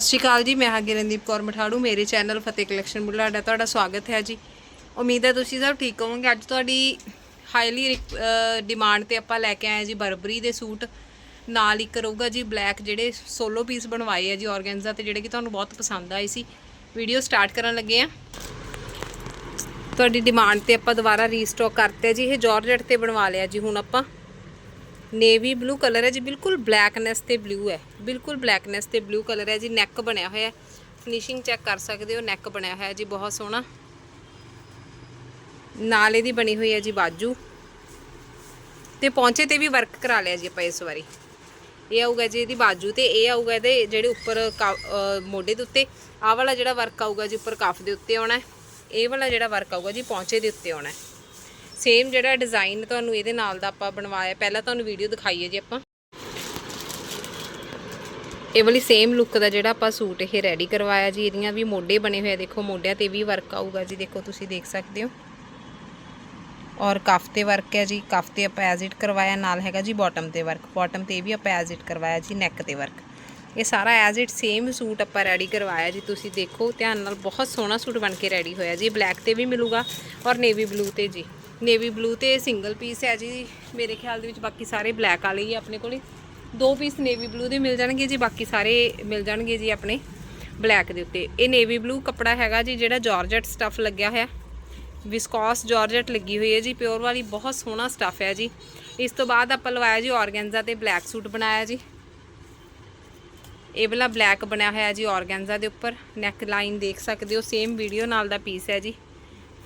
ਸਤਿ ਸ਼੍ਰੀ ਅਕਾਲ ਜੀ, ਮੈਂ ਹਾਂ ਗਿਰਨਦੀਪ ਕੌਰ ਮਠਾੜੂ, ਮੇਰੇ ਚੈਨਲ ਫਤਿਹ ਕਲੈਕਸ਼ਨ ਬੁਲਾਡਾ ਤੁਹਾਡਾ ਸਵਾਗਤ ਹੈ ਜੀ। ਉਮੀਦ ਹੈ ਤੁਸੀਂ ਸਭ ਠੀਕ ਹੋਵੋਗੇ। ਅੱਜ ਤੁਹਾਡੀ ਹਾਈਲੀ ਡਿਮਾਂਡ ਤੇ ਆਪਾਂ ਲੈ ਕੇ ਆਏ ਹਾਂ ਜੀ ਬਰਬਰੀ ਦੇ ਸੂਟ। ਨਾਲ ਇੱਕ ਰਹੂਗਾ ਜੀ ਬਲੈਕ ਜਿਹੜੇ ਸੋਲੋ ਪੀਸ ਬਣਵਾਏ ਆ ਜੀ ਆਰਗੈਂਜ਼ਾ ਤੇ, ਜਿਹੜੇ ਕਿ ਤੁਹਾਨੂੰ ਬਹੁਤ ਪਸੰਦ ਆਏ ਸੀ। ਵੀਡੀਓ ਸਟਾਰਟ ਕਰਨ ਲੱਗੇ ਆ ਤੁਹਾਡੀ ਡਿਮਾਂਡ ਤੇ ਆਪਾਂ ਦੁਬਾਰਾ ਰੀਸਟਾਕ ਕਰਤੇ ਜੀ। ਇਹ ਜਾਰਜਟ ਤੇ ਬਣਵਾ ਲਿਆ ਜੀ ਹੁਣ ਆਪਾਂ। ਨੇਵੀ ਬਲੂ ਕਲਰ ਹੈ ਜੀ, ਬਿਲਕੁਲ ਬਲੈਕਨੈਸ ਤੇ ਬਲੂ ਹੈ। ਬਿਲਕੁਲ ਬਲੈਕਨੈਸ ਤੇ ਬਲੂ ਕਲਰ ਹੈ ਜੀ, ਨੈਕ ਬਣਿਆ ਹੋਇਆ ਫਿਨਿਸ਼ਿੰਗ ਚੈੱਕ ਕਰ ਸਕਦੇ ਹੋ, ਨੈਕ ਬਣਿਆ ਹੋਇਆ ਜੀ, ਬਹੁਤ ਸੋਹਣਾ। ਨਾਲ ਇਹਦੀ ਬਣੀ ਹੋਈ ਹੈ ਜੀ ਬਾਜੂ। ਤੇ ਪੌਂਚੇ ਤੇ ਵੀ ਵਰਕ ਕਰਾ ਲਿਆ ਜੀ ਆਪਾਂ ਇਸ ਵਾਰੀ। ਇਹ ਆਊਗਾ ਜੀ ਇਹਦੀ ਬਾਜੂ ਤੇ, ਇਹ ਆਊਗਾ ਇਹਦੇ ਜਿਹੜੇ ਉੱਪਰ ਕਾ- ਮੋਢੇ ਦੇ ਉੱਤੇ। ਆਹ ਵਾਲਾ ਜਿਹੜਾ ਵਰਕ ਆਊਗਾ ਜੀ ਉੱਪਰ ਕਫ ਦੇ ਉੱਤੇ ਆਉਣਾ ਇਹ ਵਾਲਾ ਜਿਹੜਾ ਵਰਕ ਆਊਗਾ ਜੀ ਪੌਂਚੇ ਦੇ ਉੱਤੇ ਆਉਣਾ ਸੇਮ ਜਿਹੜਾ ਡਿਜ਼ਾਈਨ ਤੁਹਾਨੂੰ ਇਹਦੇ ਨਾਲ ਦਾ ਆਪਾਂ ਬਣਵਾਇਆ। ਪਹਿਲਾਂ ਤੁਹਾਨੂੰ ਵੀਡੀਓ ਦਿਖਾਈਏ ਜੀ ਆਪਾਂ। ਇਹ ਵਾਲੀ ਸੇਮ ਲੁੱਕ ਦਾ ਜਿਹੜਾ ਆਪਾਂ ਸੂਟ ਇਹ ਰੈਡੀ ਕਰਵਾਇਆ ਜੀ। ਇਹਦੀਆਂ ਵੀ ਮੋਢੇ ਬਣੇ ਹੋਏ ਆ। ਦੇਖੋ, ਮੋਢਿਆਂ ਤੇ ਵੀ ਵਰਕ ਆਊਗਾ ਜੀ। ਦੇਖੋ, ਤੁਸੀਂ ਦੇਖ ਸਕਦੇ ਹੋ। ਔਰ ਕਫ ਤੇ ਵਰਕ ਹੈ ਜੀ। ਕਫ ਤੇ ਆਪਾਂ ਐਜ਼ ਇਟ ਕਰਵਾਇਆ। ਨਾਲ ਹੈਗਾ ਜੀ ਬਾਟਮ ਤੇ ਵਰਕ ਬਾਟਮ ਤੇ ਵੀ ਆਪਾਂ ਐਜ਼ ਇਟ ਕਰਵਾਇਆ ਜੀ ਨੈਕ ਤੇ ਵਰਕ ਇਹ ਸਾਰਾ ਐਜ਼ ਇਟ ਸੇਮ ਸੂਟ ਆਪਾਂ ਰੈਡੀ ਕਰਵਾਇਆ ਜੀ। ਤੁਸੀਂ ਦੇਖੋ, ਧਿਆਨ ਨਾਲ ਬਹੁਤ ਸੋਹਣਾ ਸੂਟ ਬਣ ਕੇ ਰੈਡੀ ਹੋਇਆ ਜੀ। ਬਲੈਕ ਤੇ ਵੀ ਮਿਲੂਗਾ ਔਰ ਨੇਵੀ ਬਲੂ ਤੇ ਜੀ। ਨੇਵੀ ਬਲੂ ਤੇ ਸਿੰਗਲ ਪੀਸ ਹੈ ਜੀ। ਮੇਰੇ ਖਿਆਲ ਦੇ ਵਿੱਚ ਬਾਕੀ ਸਾਰੇ ਬਲੈਕ ਵਾਲੇ ਹੀ ਆ ਆਪਣੇ ਕੋਲੇ। ਦੋ ਪੀਸ ਨੇਵੀ ਬਲੂ ਦੇ ਮਿਲ ਜਾਣਗੇ ਜੀ, ਬਾਕੀ ਸਾਰੇ ਮਿਲ ਜਾਣਗੇ ਜੀ ਆਪਣੇ ਬਲੈਕ ਦੇ ਉੱਤੇ। ਇਹ ਨੇਵੀ ਬਲੂ ਕੱਪੜਾ ਹੈਗਾ ਜੀ, ਜਿਹੜਾ ਜਾਰਜਟ ਸਟੱਫ ਲੱਗਿਆ ਹੋਇਆ। ਵਿਸਕੋਸ ਜਾਰਜਟ ਲੱਗੀ ਹੋਈ ਹੈ ਜੀ, ਪਿਓਰ ਵਾਲੀ ਬਹੁਤ ਸੋਹਣਾ ਸਟੱਫ ਹੈ ਜੀ। ਇਸ ਤੋਂ ਬਾਅਦ ਆਪਾਂ ਲਵਾਇਆ ਜੀ ਔਰਗੈਂਜਾ ਤੇ ਬਲੈਕ ਸੂਟ ਬਣਾਇਆ ਜੀ। ਇਹ ਵਾਲਾ ਬਲੈਕ ਬਣਿਆ ਹੋਇਆ ਜੀ ਔਰਗੈਂਜਾ ਦੇ ਉੱਪਰ। ਨੈਕ ਲਾਈਨ ਦੇਖ ਸਕਦੇ ਹੋ, ਸੇਮ ਵੀਡੀਓ ਨਾਲ ਦਾ ਪੀਸ ਹੈ ਜੀ।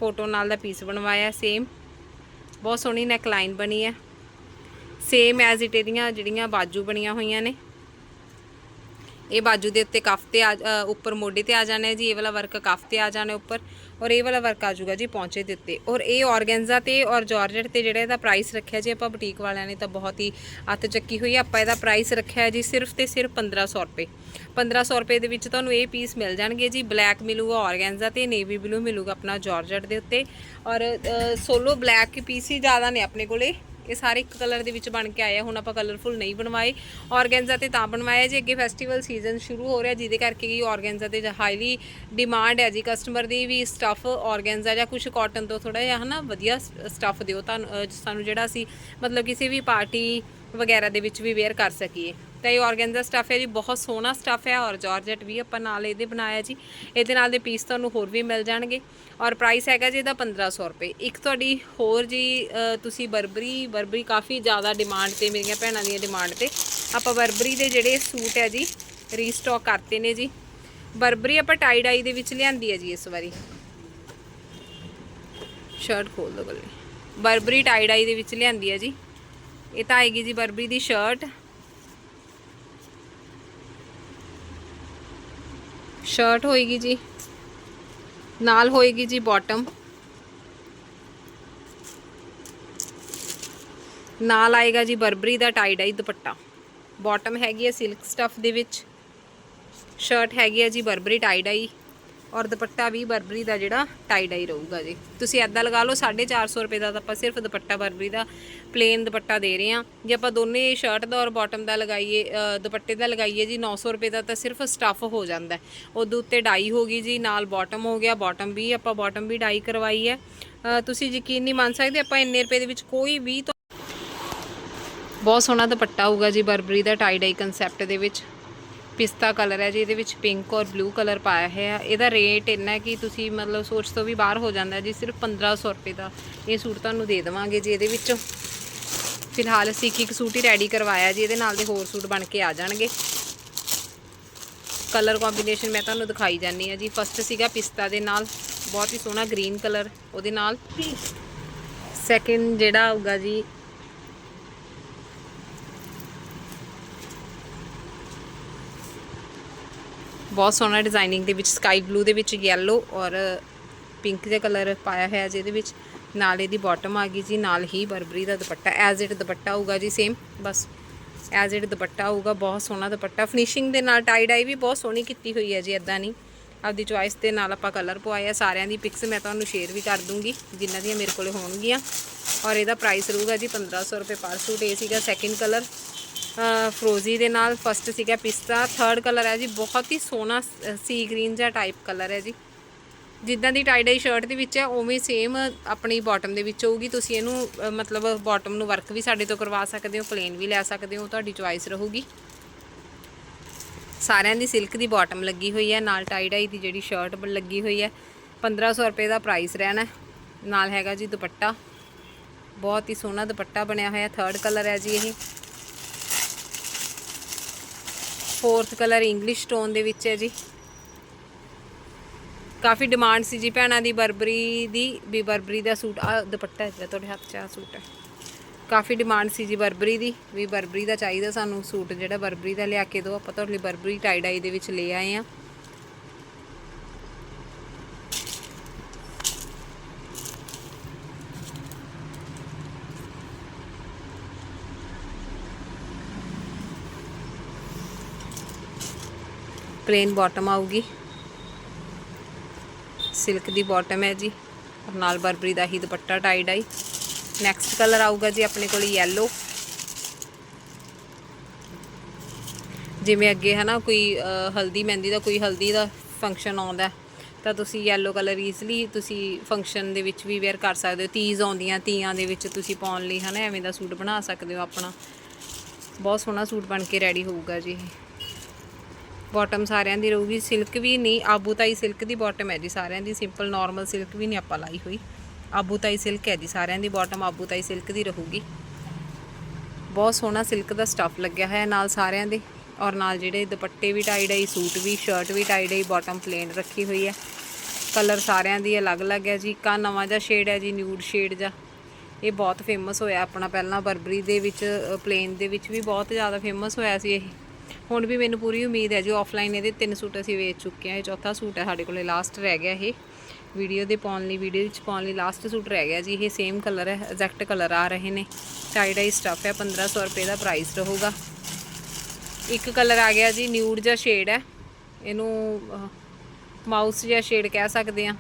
ਫੋਟੋ ਨਾਲ ਦਾ ਪੀਸ ਬਣਵਾਇਆ, ਸੇਮ। ਬਹੁਤ ਸੋਹਣੀ ਨੈਕਲਾਈਨ ਬਣੀ ਹੈ। ਸੇਮ ਐਜ਼ ਇਟ ਇਹਦੀਆਂ ਜਿਹੜੀਆਂ ਬਾਜੂ ਬਣੀਆਂ ਹੋਈਆਂ ਨੇ। ਇਹ ਬਾਜੂ ਦੇ ਉੱਤੇ ਕਫ ਤੇ ਆ- ਅ, ਉੱਪਰ ਮੋਢੇ ਤੇ ਆ ਜਾਣਾ ਹੈ ਜੀ ਇਹ ਵਾਲਾ ਵਰਕ ਕਫ ਤੇ ਆ ਜਾਣਾ ਉੱਪਰ ਔਰ ਇਹ ਵਾਲਾ ਵਰਕ ਆ ਜਾਊਗਾ ਜੀ ਪੌਂਚੇ ਦੇ ਉੱਤੇ ਔਰ ਇਹ ਔਰਗੈਂਜਾ ਤੇ ਔਰ ਜਾਰਜਟ ਤੇ ਜਿਹੜਾ ਇਹਦਾ ਪ੍ਰਾਈਸ ਰੱਖਿਆ ਜੀ ਆਪਾਂ ਬੁਟੀਕ ਵਾਲਿਆਂ ਨੇ ਤਾਂ ਬਹੁਤ ਹੀ ਅੱਤ ਚੱਕੀ ਹੋਈ ਹੈ ਆਪਾਂ ਇਹਦਾ ਪ੍ਰਾਈਸ ਰੱਖਿਆ ਜੀ ਸਿਰਫ ਤੇ ਸਿਰਫ 1500 ਰੁਪਏ। 1500 ਰੁਪਏ ਦੇ ਵਿੱਚ ਤੁਹਾਨੂੰ ਇਹ ਪੀਸ ਮਿਲ ਜਾਣਗੇ ਜੀ ਬਲੈਕ ਮਿਲੂਗਾ ਔਰਗੈਂਜਾ ਤੇ ਨੇਵੀ ਬਲੂ ਮਿਲੂਗਾ ਆਪਣਾ ਜਾਰਜਟ ਦੇ ਉੱਤੇ ਔਰ ਸੋਲੋ ਬਲੈਕ ਪੀਸ ਹੀ ਜ਼ਿਆਦਾ ਨੇ ਆਪਣੇ ਕੋਲੇ। ਇਹ ਸਾਰੇ ਇੱਕ ਕਲਰ ਦੇ ਵਿੱਚ ਬਣ ਕੇ ਆਏ ਆ। ਹੁਣ ਆਪਾਂ ਕਲਰਫੁਲ ਨਹੀਂ ਬਣਵਾਏ। ਆਰਗੈਂਜ਼ਾ ਤੇ ਤਾਂ ਬਣਵਾਇਆ ਜੇ। ਅੱਗੇ ਫੈਸਟੀਵਲ ਸੀਜ਼ਨ ਸ਼ੁਰੂ ਹੋ ਰਿਹਾ, ਜਿਹਦੇ ਕਰਕੇ ਕਿ ਔਰਗੈਂਜਾ ਤੇ ਹਾਈਲੀ ਡਿਮਾਂਡ ਹੈ ਜੀ। ਕਸਟਮਰ ਦੀ ਵੀ ਸਟੱਫ ਆਰਗੈਂਜ਼ਾ ਜਾਂ ਕੁਝ ਕਾਟਨ ਤੋਂ ਥੋੜਾ ਜਿਹਾ, ਹਨਾ, ਵਧੀਆ ਸਟੱਫ ਦਿਓ। ਤੁਹਾਨੂੰ ਸਾਨੂੰ ਜਿਹੜਾ ਅਸੀਂ ਮਤਲਬ ਕਿਸੇ ਵੀ ਪਾਰਟੀ ਵਗੈਰਾ ਦੇ ਵਿੱਚ ਵੀ ਵੇਅਰ ਕਰ ਸਕੀਏ। ਤਾਂ ਇਹ ਆਰਗੈਂਜ਼ਾ ਸਟੱਫ ਹੈ ਜੀ, ਬਹੁਤ ਸੋਹਣਾ ਸਟੱਫ ਹੈ ਔਰ ਜਾਰਜਟ ਵੀ ਆਪਾਂ ਨਾਲ ਇਹਦੇ ਬਣਾਇਆ ਜੀ। ਇਹਦੇ ਨਾਲ ਦੇ ਪੀਸ ਤੁਹਾਨੂੰ ਹੋਰ ਵੀ ਮਿਲ ਜਾਣਗੇ ਔਰ ਪ੍ਰਾਈਸ ਹੈਗਾ ਜੀ ਇਹਦਾ 1500 ਰੁਪਏ। ਇੱਕ ਤੁਹਾਡੀ ਹੋਰ ਜੀ ਤੁਸੀਂ ਬਰਬਰੀ ਬਰਬਰੀ ਕਾਫੀ ਜ਼ਿਆਦਾ ਡਿਮਾਂਡ ਤੇ ਮੇਰੀਆਂ ਭੈਣਾਂ ਦੀਆਂ ਡਿਮਾਂਡ ਤੇ। ਆਪਾਂ ਬਰਬਰੀ ਦੇ ਜਿਹੜੇ ਸੂਟ ਹੈ ਜੀ ਰੀਸਟਾਕ ਕਰਤੇ ਨੇ ਜੀ। ਬਰਬਰੀ ਆਪਾਂ ਟਾਈ ਡਾਈ ਦੇ ਵਿੱਚ ਲਿਆਂਦੀ ਹੈ ਜੀ ਇਸ ਵਾਰੀ। ਸ਼ਰਟ ਖੋਲ ਦੋ ਗੱਲੇ। ਬਰਬਰੀ ਟਾਈ ਡਾਈ ਦੇ ਵਿੱਚ ਲਿਆਂਦੀ ਹੈ ਜੀ। ਇਹ ਤਾਂ ਆਏਗੀ ਜੀ ਬਰਬਰੀ ਦੀ ਸ਼ਰਟ ਸ਼ਰਟ ਹੋਏਗੀ ਜੀ। ਨਾਲ ਹੋਏਗੀ ਜੀ ਬਾਟਮ ਨਾਲ ਆਏਗਾ ਜੀ ਬਰਬਰੀ ਦਾ ਟਾਈ ਡਾਈ ਦੁਪੱਟਾ। ਬਾਟਮ ਹੈਗੀ ਹੈ ਸਿਲਕ ਸਟਫ ਦੇ ਵਿੱਚ। ਸ਼ਰਟ ਹੈਗੀ ਹੈ ਜੀ ਬਰਬਰੀ ਟਾਈ ਡਾਈ ਔਰ ਦੁਪੱਟਾ ਵੀ ਬਰਬਰੀ ਦਾ ਜਿਹੜਾ ਟਾਈ ਡਾਈ ਰਹੂਗਾ ਜੀ। ਤੁਸੀਂ ਐਦਾਂ ਲਗਾ ਲਓ 450 ਰੁਪਏ ਦਾ ਤਾਂ ਆਪਾਂ ਸਿਰਫ ਦੁਪੱਟਾ ਬਰਬਰੀ ਦਾ ਪਲੇਨ ਦੁਪੱਟਾ ਦੇ ਰਹੇ ਹਾਂ। ਜੇ ਆਪਾਂ ਦੋਨੇ ਸ਼ਰਟ ਦਾ ਔਰ ਬਾਟਮ ਦਾ ਲਗਾਈਏ ਦੁਪੱਟੇ ਦਾ ਲਗਾਈਏ ਜੀ 900 ਰੁਪਏ ਦਾ ਤਾਂ ਸਿਰਫ ਸਟਫ ਹੋ ਜਾਂਦਾ ਹੈ। ਉਹਦੇ ਉੱਤੇ ਡਾਈ ਹੋ ਗਈ ਜੀ, ਨਾਲ ਬਾਟਮ ਹੋ ਗਿਆ। ਬਾਟਮ ਵੀ ਆਪਾਂ ਬਾਟਮ ਵੀ ਡਾਈ ਕਰਵਾਈ ਹੈ। ਤੁਸੀਂ ਯਕੀਨ ਨਹੀਂ ਮੰਨ ਸਕਦੇ, ਆਪਾਂ ਇੰਨੇ ਰੁਪਏ ਦੇ ਵਿੱਚ ਕੋਈ ਵੀ ਬਹੁਤ ਸੋਹਣਾ ਦੁਪੱਟਾ ਹੋਊਗਾ ਜੀ, ਬਰਬਰੀ ਦਾ ਟਾਈ ਡਾਈ ਕਨਸੈਪਟ ਦੇ ਵਿੱਚ। ਪਿਸਤਾ ਕਲਰ ਹੈ ਜੀ, ਇਹਦੇ ਵਿੱਚ ਪਿੰਕ ਔਰ ਬਲੂ ਕਲਰ ਪਾਇਆ ਹੋਇਆ ਇਹਦਾ ਰੇਟ ਇੰਨਾ ਕਿ ਤੁਸੀਂ ਮਤਲਬ ਸੋਚ ਤੋਂ ਵੀ ਬਾਹਰ ਹੋ ਜਾਂਦਾ ਜੀ, ਸਿਰਫ 1500 ਰੁਪਏ ਦਾ। ਇਹ ਸੂਟ ਤੁਹਾਨੂੰ ਦੇ ਦੇਵਾਂਗੇ ਜੀ, ਇਹਦੇ ਵਿੱਚ। ਫਿਲਹਾਲ ਅਸੀਂ ਇੱਕ ਇੱਕ ਸੂਟ ਹੀ ਰੈਡੀ ਕਰਵਾਇਆ ਜੀ, ਇਹਦੇ ਨਾਲ ਦੇ ਹੋਰ ਸੂਟ ਬਣ ਕੇ ਆ ਜਾਣਗੇ। ਕਲਰ ਕੰਬੀਨੇਸ਼ਨ ਮੈਂ ਤੁਹਾਨੂੰ ਦਿਖਾਈ ਜਾਨੀ ਹੈ ਜੀ। ਫਸਟ ਸੀਗਾ ਪਿਸਤਾ ਦੇ ਨਾਲ, ਬਹੁਤ ਹੀ ਸੋਹਣਾ ਗ੍ਰੀਨ ਕਲਰ ਉਹਦੇ ਨਾਲ। ਸੈਕਿੰਡ ਜਿਹੜਾ ਆਊਗਾ ਜੀ ਬਹੁਤ ਸੋਹਣਾ ਡਿਜ਼ਾਈਨਿੰਗ ਦੇ ਵਿੱਚ ਸਕਾਈ ਬਲੂ ਦੇ ਵਿੱਚ ਯੈਲੋ ਔਰ ਪਿੰਕ ਦੇ ਕਲਰ ਪਾਇਆ ਹੋਇਆ ਜਿਹਦੇ ਵਿੱਚ। ਨਾਲ ਇਹਦੀ ਬਾਟਮ ਆ ਗਈ ਜੀ, ਨਾਲ ਹੀ ਬਰਬਰੀ ਦਾ ਦੁਪੱਟਾ ਐਜ਼ ਇਟ ਦੁਪੱਟਾ ਹੋਊਗਾ ਜੀ ਸੇਮ ਬਸ ਐਜ਼ ਇਟ ਦੁਪੱਟਾ ਹੋਊਗਾ, ਬਹੁਤ ਸੋਹਣਾ ਦੁਪੱਟਾ। ਫਿਨਿਸ਼ਿੰਗ ਦੇ ਨਾਲ ਟਾਈ ਡਾਈ ਵੀ ਬਹੁਤ ਸੋਹਣੀ ਕੀਤੀ ਹੋਈ ਹੈ ਜੀ ਇਦਾਂ ਨਹੀਂ। ਆਪਦੀ ਚੁਆਇਸ ਦੇ ਨਾਲ ਆਪਾਂ ਕਲਰ ਪਵਾਇਆ ਸਾਰਿਆਂ ਦੀ ਪਿਕਸ ਮੈਂ ਤੁਹਾਨੂੰ ਸ਼ੇਅਰ ਵੀ ਕਰ ਦੂੰਗੀ, ਜਿਨ੍ਹਾਂ ਦੀਆਂ ਮੇਰੇ ਕੋਲੇ ਹੋਣਗੀਆਂ। ਔਰ ਇਹਦਾ ਪ੍ਰਾਈਸ ਰਹੂਗਾ ਜੀ 1500 ਰੁਪਏ ਪਰ ਸੂਟ ਇਹ ਸੀਗਾ ਸੈਕਿੰਡ ਕਲਰ ਫਰੋਜ਼ੀ ਦੇ ਨਾਲ ਫਸਟ ਸੀਗਾ ਪਿਸਤਾ ਥਰਡ ਕਲਰ ਹੈ ਜੀ, ਬਹੁਤ ਹੀ ਸੋਹਣਾ ਸੀ ਗ੍ਰੀਨ ਜਿਹਾ ਟਾਈਪ ਕਲਰ ਹੈ ਜੀ। ਜਿੱਦਾਂ ਦੀ ਟਾਈ ਡਾਈ ਸ਼ਰਟ ਦੇ ਵਿੱਚ ਹੈ, ਉਵੇਂ ਸੇਮ ਆਪਣੀ ਬਾਟਮ ਦੇ ਵਿੱਚ ਹੋਊਗੀ। ਤੁਸੀਂ ਇਹਨੂੰ ਮਤਲਬ ਬਾਟਮ ਨੂੰ ਵਰਕ ਵੀ ਸਾਡੇ ਤੋਂ ਕਰਵਾ ਸਕਦੇ ਹੋ ਪਲੇਨ ਵੀ ਲੈ ਸਕਦੇ ਹੋ, ਤੁਹਾਡੀ ਚੁਆਇਸ ਰਹੂਗੀ। ਸਾਰਿਆਂ ਦੀ ਸਿਲਕ ਦੀ ਬਾਟਮ ਲੱਗੀ ਹੋਈ ਹੈ, ਨਾਲ ਟਾਈ ਡਾਈ ਦੀ ਜਿਹੜੀ ਸ਼ਰਟ ਬ- ਲੱਗੀ ਹੋਈ ਹੈ 1500 ਰੁਪਏ ਦਾ ਪ੍ਰਾਈਸ ਰਹਿਣਾ ਨਾਲ ਹੈਗਾ ਜੀ ਦੁਪੱਟਾ, ਬਹੁਤ ਹੀ ਸੋਹਣਾ ਦੁਪੱਟਾ ਬਣਿਆ ਹੋਇਆ ਥਰਡ ਕਲਰ ਹੈ ਜੀ ਇਹ। ਫੋਰਥ ਕਲਰ ਇੰਗਲਿਸ਼ ਟੋਨ ਦੇ ਵਿੱਚ ਹੈ ਜੀ। ਕਾਫੀ ਡਿਮਾਂਡ ਸੀ ਜੀ ਭੈਣਾਂ ਦੀ, ਬਰਬਰੀ ਦੀ, ਵੀ ਬਰਬਰੀ ਦਾ ਸੂਟ ਆ ਦੁਪੱਟਾ ਹੈ ਜਿਹੜਾ ਤੁਹਾਡੇ ਹੱਥ 'ਚ ਆ ਸੂਟ ਹੈ। ਕਾਫੀ ਡਿਮਾਂਡ ਸੀ ਜੀ ਬਰਬਰੀ ਦੀ, ਵੀ ਬਰਬਰੀ ਦਾ ਚਾਹੀਦਾ ਸਾਨੂੰ ਸੂਟ ਜਿਹੜਾ ਬਰਬਰੀ ਦਾ ਲਿਆ ਕੇ ਦਿਓ। ਆਪਾਂ ਤੁਹਾਡੇ ਲਈ ਬਰਬਰੀ ਟਾਈ ਡਾਈ ਦੇ ਵਿੱਚ ਲੈ ਆਏ ਆ ਪਲੇਨ ਬਾਟਮ ਆਊਗੀ। ਸਿਲਕ ਦੀ ਬਾਟਮ ਹੈ ਜੀ। ਔਰ ਨਾਲ ਬਰਬਰੀ ਦਾ ਹੀ ਦੁਪੱਟਾ ਟਾਈ ਡਾਈ ਨੈਕਸਟ ਕਲਰ ਆਊਗਾ ਜੀ ਆਪਣੇ ਕੋਲ ਯੈਲੋ ਜਿਵੇਂ ਅੱਗੇ ਹੈ ਨਾ ਕੋਈ ਹਲਦੀ ਮਹਿੰਦੀ ਦਾ, ਕੋਈ ਹਲਦੀ ਦਾ ਫੰਕਸ਼ਨ ਆਉਂਦਾ ਤਾਂ ਤੁਸੀਂ ਯੈਲੋ ਕਲਰ ਈਜ਼ਲੀ ਤੁਸੀਂ ਫੰਕਸ਼ਨ ਦੇ ਵਿੱਚ ਵੀ ਵੇਅਰ ਕਰ ਸਕਦੇ ਹੋ। ਤੀਜ਼ ਆਉਂਦੀਆਂ, ਤੀਆਂ ਦੇ ਵਿੱਚ ਤੁਸੀਂ ਪਾਉਣ ਲਈ ਹੈ ਨਾ ਐਵੇਂ ਦਾ ਸੂਟ ਬਣਾ ਸਕਦੇ ਹੋ ਆਪਣਾ। ਬਹੁਤ ਸੋਹਣਾ ਸੂਟ ਬਣ ਕੇ ਰੈਡੀ ਹੋਊਗਾ ਜੀ ਇਹ। ਬਾਟਮ ਸਾਰਿਆਂ ਦੀ ਰਹੂਗੀ। ਸਿਲਕ ਵੀ ਨਹੀਂ, ਆਬੂ ਤਾਈ ਸਿਲਕ ਦੀ ਬਾਟਮ ਹੈ ਜੀ ਸਾਰਿਆਂ ਦੀ। ਸਿੰਪਲ ਨਾਰਮਲ ਸਿਲਕ ਵੀ ਨਹੀਂ ਆਪਾਂ ਲਾਈ ਹੋਈ। ਆਬੂਤਾਈ ਸਿਲਕ ਹੈ ਜੀ ਸਾਰਿਆਂ ਦੀ ਬਾਟਮ ਆਬੂਤਾਈ ਸਿਲਕ ਦੀ ਰਹੂਗੀ। ਬਹੁਤ ਸੋਹਣਾ ਸਿਲਕ ਦਾ ਸਟੱਫ ਲੱਗਿਆ ਹੋਇਆ ਨਾਲ ਸਾਰਿਆਂ ਦੇ। ਔਰ ਨਾਲ ਜਿਹੜੇ ਦੁਪੱਟੇ ਵੀ ਟਾਈ ਡਾਈ ਸੂਟ ਵੀ ਸ਼ਰਟ ਵੀ ਟਾਈ ਡਾਈ ਬਾਟਮ ਪਲੇਨ ਰੱਖੀ ਹੋਈ ਹੈ। ਕਲਰ ਸਾਰਿਆਂ ਦੀ ਅਲੱਗ-ਅਲੱਗ ਹੈ ਜੀ। ਕਾ ਨਵਾਂ ਜਿਹਾ ਸ਼ੇਡ ਹੈ ਜੀ ਨਿਊਡ ਸ਼ੇਡ ਜਿਹਾ। ਇਹ ਬਹੁਤ ਫੇਮਸ ਹੋਇਆ ਆਪਣਾ ਪਹਿਲਾਂ ਬਰਬਰੀ ਦੇ ਵਿੱਚ ਪਲੇਨ ਦੇ ਵਿੱਚ ਵੀ ਬਹੁਤ ਜ਼ਿਆਦਾ ਫੇਮਸ ਹੋਇਆ ਸੀ ਇਹ। ਹੁਣ ਵੀ ਮੈਨੂੰ ਪੂਰੀ ਉਮੀਦ ਹੈ ਜੀ ਆਫਲਾਈਨ ਇਹਦੇ ਤਿੰਨ ਸੂਟ ਅਸੀਂ ਵੇਚ ਚੁੱਕੇ ਹਾਂ। ਇਹ ਚੌਥਾ ਸੂਟ ਹੈ ਸਾਡੇ ਕੋਲੇ ਲਾਸਟ ਰਹਿ ਗਿਆ ਇਹ। ਵੀਡੀਓ ਦੇ ਪਾਉਣ ਲਈ ਵੀਡੀਓ ਵਿੱਚ ਪਾਉਣ ਲਈ ਲਾਸਟ ਸੂਟ ਰਹਿ ਗਿਆ ਜੀ। ਇਹ ਸੇਮ ਕਲਰ ਹੈ ਐਗਜ਼ੈਕਟ ਕਲਰ ਆ ਰਹੇ ਨੇ। ਟਾਈ ਡਾਈ ਸਟੱਫ ਹੈ 1500 ਰੁਪਏ ਦਾ ਪ੍ਰਾਈਸ ਰਹੂਗਾ। ਇੱਕ ਕਲਰ ਆ ਗਿਆ ਜੀ ਨਿਊਡ ਜਿਹਾ ਸ਼ੇਡ ਹੈ। ਇਹਨੂੰ ਮਾਊਸ ਜਿਹਾ ਸ਼ੇਡ ਕਹਿ ਸਕਦੇ ਆ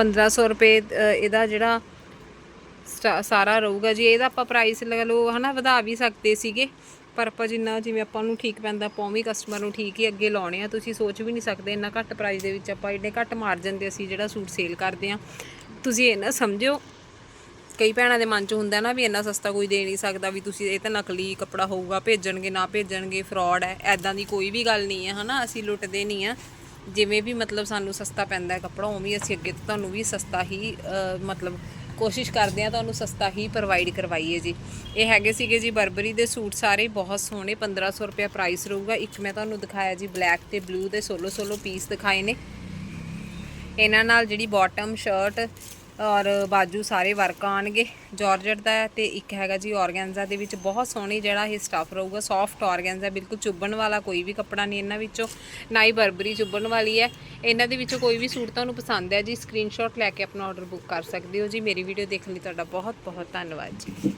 ਪੰਦਰਾਂ ਸੌ ਰੁਪਏ ਇਹਦਾ ਜਿਹੜਾ ਸਟਾ- ਸਾਰਾ ਰਹੂਗਾ ਜੀ। ਇਹਦਾ ਆਪਾਂ ਪ੍ਰਾਈਸ ਲਗਾ ਲਓ, ਹਨਾ, ਵਧਾ ਵੀ ਸਕਦੇ ਸੀਗੇ। ਪਰ ਆਪਾਂ ਜਿੰਨਾ ਜਿਵੇਂ ਆਪਾਂ ਨੂੰ ਠੀਕ ਪੈਂਦਾ, ਆਪਾਂ ਉਵੇਂ ਕਸਟਮਰ ਨੂੰ ਠੀਕ ਹੀ ਅੱਗੇ ਲਾਉਣੇ ਆ। ਤੁਸੀਂ ਸੋਚ ਵੀ ਨਹੀਂ ਸਕਦੇ ਇੰਨਾ ਘੱਟ ਪ੍ਰਾਈਸ ਦੇ ਵਿੱਚ ਆਪਾਂ ਇੰਨੇ ਘੱਟ ਮਾਰਜਨ ਦੇ ਅਸੀਂ ਜਿਹੜਾ ਸੂਟ ਸੇਲ ਕਰਦੇ ਆ। ਤੁਸੀਂ ਇਹ ਨਾ ਸਮਝਿਓ। ਕਈ ਭੈਣਾਂ ਦੇ ਮਨ 'ਚ ਹੁੰਦਾ ਨਾ ਵੀ ਇੰਨਾ ਸਸਤਾ ਕੋਈ ਦੇ ਨਹੀਂ ਸਕਦਾ ਵੀ ਤੁਸੀਂ ਇਹ ਤਾਂ ਨਕਲੀ ਕੱਪੜਾ ਹੋਊਗਾ, ਭੇਜਣਗੇ, ਨਾ ਭੇਜਣਗੇ ਫਰਾਡ ਹੈ। ਐਦਾਂ ਦੀ ਕੋਈ ਵੀ ਗੱਲ ਨਹੀਂ ਹੈ, ਹਨਾ। ਅਸੀਂ ਲੁੱਟਦੇ ਨਹੀਂ ਆ। ਜਿਵੇਂ ਵੀ ਮਤਲਬ ਸਾਨੂੰ ਸਸਤਾ ਪੈਂਦਾ ਹੈ ਕੱਪੜਾ, ਉਵੇਂ ਹੀ ਅਸੀਂ ਅੱਗੇ ਤੋਂ ਤੁਹਾਨੂੰ ਵੀ ਸਸਤਾ ਹੀ ਮਤਲਬ ਕੋਸ਼ਿਸ਼ ਕਰਦੇ ਆ ਤੁਹਾਨੂੰ ਸਸਤਾ ਹੀ ਪ੍ਰੋਵਾਈਡ ਕਰਵਾਈਏ ਜੀ। ਇਹ ਹੈਗੇ ਸੀਗੇ ਜੀ ਬਰਬਰੀ ਦੇ ਸੂਟ ਸਾਰੇ, ਬਹੁਤ ਸੋਹਣੇ 1500 ਰੁਪਏ ਪ੍ਰਾਈਸ ਰਹੂਗਾ। ਇੱਕ ਮੈਂ ਤੁਹਾਨੂੰ ਦਿਖਾਇਆ ਜੀ ਬਲੈਕ ਤੇ ਬਲੂ ਦੇ ਸੋਲੋ ਸੋਲੋ ਪੀਸ ਦਿਖਾਏ ਨੇ। ਇਹਨਾਂ ਨਾਲ ਜਿਹੜੀ ਬਾਟਮ ਸ਼ਰਟ ਔਰ ਬਾਜੂ ਸਾਰੇ ਵਰਕ ਆਣਗੇ ਜਾਰਜਟ ਦਾ ਹੈ ਤੇ ਇੱਕ ਹੈਗਾ ਜੀ ਔਰਗੈਂਜਾ ਦੇ ਵਿੱਚ ਬਹੁਤ ਸੋਹਣੀ ਜਿਹੜਾ ਇਹ ਸਟਫ ਰਹੂਗਾ। ਸੌਫਟ ਔਰਗੈਂਜਾ ਬਿਲਕੁਲ ਚੁੱਭਣ ਵਾਲਾ ਕੋਈ ਵੀ ਕੱਪੜਾ ਨਹੀਂ ਇਹਨਾਂ ਵਿੱਚੋਂ, ਨਾ ਹੀ ਬਰਬਰੀ ਚੁੱਭਣ ਵਾਲੀ ਹੈ। ਇਹਨਾਂ ਦੇ ਵਿੱਚੋਂ ਕੋਈ ਵੀ ਸੂਟ ਤੁਹਾਨੂੰ ਪਸੰਦ ਹੈ ਜੀ ਸਕਰੀਨਸ਼ਾਟ ਲੈ ਕੇ ਆਪਣਾ ਆਰਡਰ ਬੁੱਕ ਕਰ ਸਕਦੇ ਹੋ ਜੀ। ਮੇਰੀ ਵੀਡੀਓ ਦੇਖਣ ਲਈ ਤੁਹਾਡਾ ਬਹੁਤ ਬਹੁਤ ਧੰਨਵਾਦ ਜੀ।